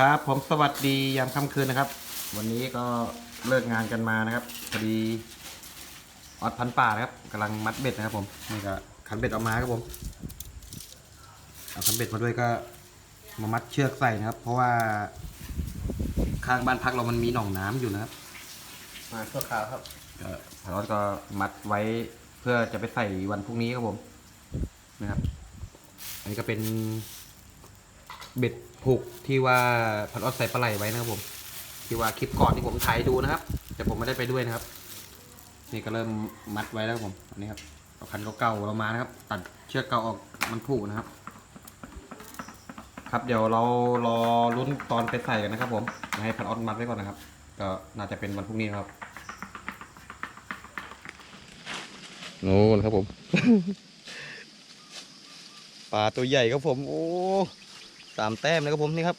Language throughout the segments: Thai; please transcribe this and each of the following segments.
ครับผมสวัสดียามค่ำคืนนะครับ วันนี้ก็เลิกงานกันมานะครับพอดีออดพันป่านะครับกำลังมัดเบ็ดนะครับผมนี่ก็ขันเบ็ดออกมาครับผมเอาขันเบ็ดมาด้วยก็มามัดเชือกใส่นะครับ เพราะว่าข้างบ้านพักเรามันมีหนองน้ำอยู่นะครับ มาชั่วคราวครับก็พารอดก็มัดไว้เพื่อจะไปใส่วันพรุ่งนี้ครับผมนะครับ อันนี้ก็เป็น เบ็ดผูกที่ว่าพันออดใส่ปลาไหลไว้นะครับผม ที่ว่าคลิปก่อนที่ผมถ่ายดูนะครับ แต่ผมไม่ได้ไปด้วยนะครับ นี่ก็เริ่มมัดไว้แล้วครับผมอันนี้ครับเอาคันเก่าๆเรามานะครับ ตัดเชือกเก่าออกมันผูกนะครับ ครับเดี๋ยวเรารอลุ้นตอนไปใส่กันนะครับ ผมให้พันออดมัดไว้ก่อนนะครับ ก็น่าจะเป็นวันพรุ่งนี้ครับโน่นครับผม ปลาตัวใหญ่ครับผม โอ้ สามแต้มเลยครับผมนี่ครับ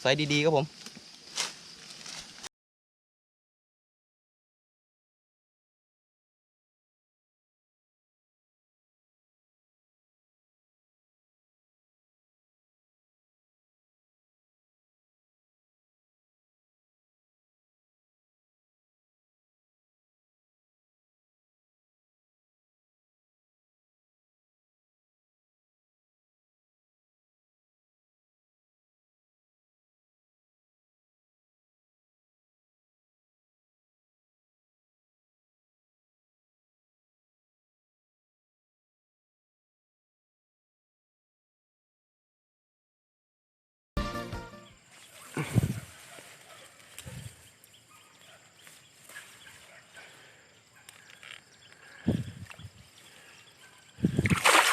ไซส์ดีๆครับผม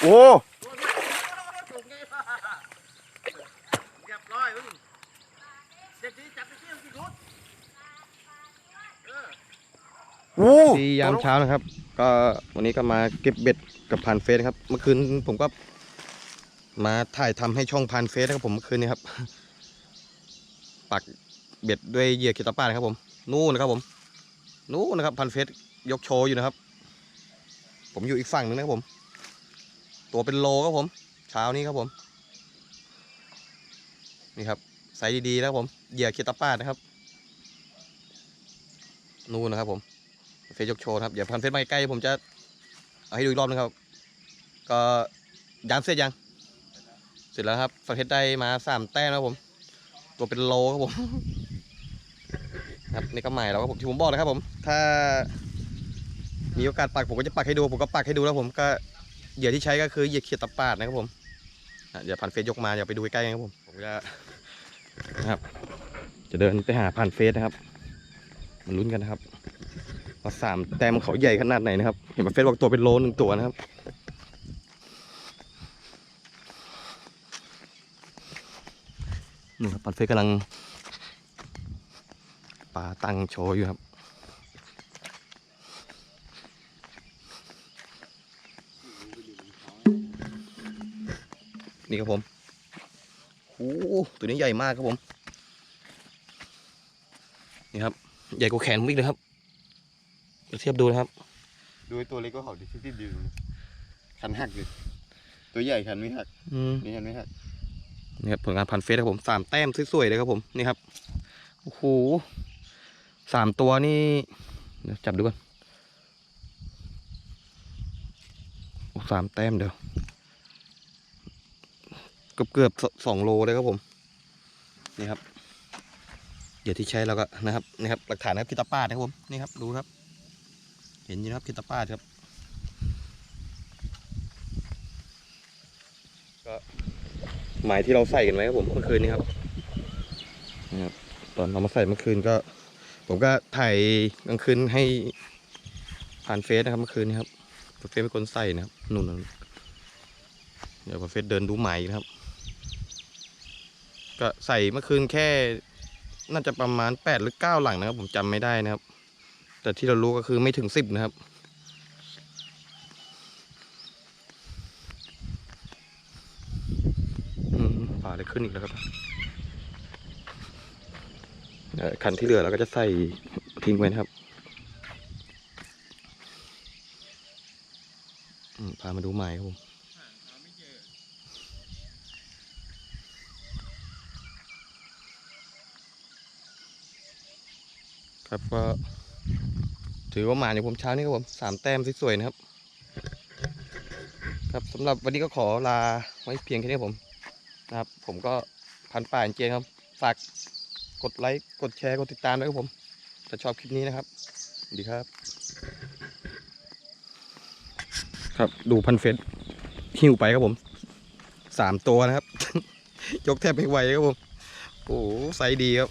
โอ้ดียามเช้านะครับ ก็วันนี้ก็มาเก็บเบ็ดกับพันเฟสครับ เมื่อคืนผมก็มาถ่ายทำให้ช่องพันเฟสนะครับผมเมื่อคืนนี้ครับ ปักเบ็ดด้วยเหยื่อคิตาป้านะครับ ผม นู่นนะครับผม นู่นนะครับพันเฟสยกโชว์อยู่นะครับ ผมอยู่อีกฝั่งนึงนะครับผม ตัวเป็นโลครับผมเช้านี้ครับผม นี่ครับไซส์ดีๆนะครับผมเหยื่อคิตาป้านะครับ นู่นนะครับผม เฟซยกโชว์ครับ เดี๋ยวพันเฟซมาใกล้ๆผมจะเอาให้ดูอีกรอบนึงครับ ก็ยามเสร็จยัง เสร็จแล้วครับฟันเฟซได้มาสามแต้มนะครับผม ตัวเป็นโลครับผม ครับนี่ก็ใหม่แล้วครับผมที่ผมบอกนะครับผม ถ้ามีโอกาสปักผมก็จะปักให้ดู ผมก็ปักให้ดูแล้วผมก็ เหยื่อที่ใช้ก็คือเหยื่อเขียดตะปาดนะครับผมเดี๋ยวพันเฟซยกมาเดี๋ยวไปดูใกล้ๆกันครับผมผมจะนะครับ จะเดินไปหาพันเฟซนะครับมาลุ้นกันนะครับว่าสามแต้มเขาใหญ่ขนาดไหนนะครับ เห็นมาเฟซบอกตัวเป็นโลหนึ่งตัวนะครับ นี่ครับปันเฟซกำลังปลาตั้งโชว์อยู่ครับ นี่ครับผมโอ้โหตัวนี้ใหญ่มากครับผม นี่ครับ ใหญ่กว่าแขนผมอีกเลยครับเดี๋ยวเทียบดูนะครับ ดูไอ้ตัวเล็กก็เขาดิที่ดีคันหักเลยตัวใหญ่คันไม่หักอืมนี่คันไม่หักนี่ครับผลงานพันเฟสครับผมสามแต้มสวยๆเลยครับผมนี่ครับโอ้โหสามตัวนี่เดี๋ยวจับดูก่อนโอ้สามแต้มเดี๋ยว เกือบเกือบสองโลเลยครับผม นี่ครับ เดี๋ยวที่ใช้เราก็นะครับนี่ครับ หลักฐานนะครับพิตาป้าดนะครับผม นี่ครับดูครับ เห็นอยู่นะครับพิตาป้าดครับ ก็หมายที่เราใส่กันไว้ครับผมเมื่อคืนนี้ครับนะครับ ตอนเรามาใส่เมื่อคืนก็ ผมก็ถ่ายกลางคืนให้ผ่านเฟซนะครับเมื่อคืนนี้ครับเฟซเป็นคนใส่นะครับนู่นเดี๋ยวเฟซเดินดูหมายนะครับ ก็ใส่เมื่อคืนแค่ น่าจะประมาณแปดหรือเก้าหลังนะครับ ผมจำไม่ได้นะครับ แต่ที่เรารู้ก็คือไม่ถึงสิบนะครับอืมป่าเลยขึ้นอีกแล้วครับคันที่เหลือเราก็จะใส่ทิ้งไว้นะครับพามาดูใหม่ครับผม ครับก็ถือว่ามาในผมเช้านี้ครับผมสามแต้มสวยๆนะครับ ครับสำหรับวันนี้ก็ขอลาไว้เพียงแค่นี้ผมนะครับ ผมก็พันป่าเจนครับ ฝากกดไลค์กดแชร์กดติดตามด้วยครับผมถ้าชอบคลิปนี้นะครับสวัสดีครับ ครับดูพันเฟสหิ้วไปครับผมสามตัวนะครับ ยกแทบไม่ไหวครับผมโอ้ไซดีครับ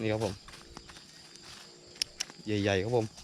นี่ครับผม ใหญ่ๆครับผม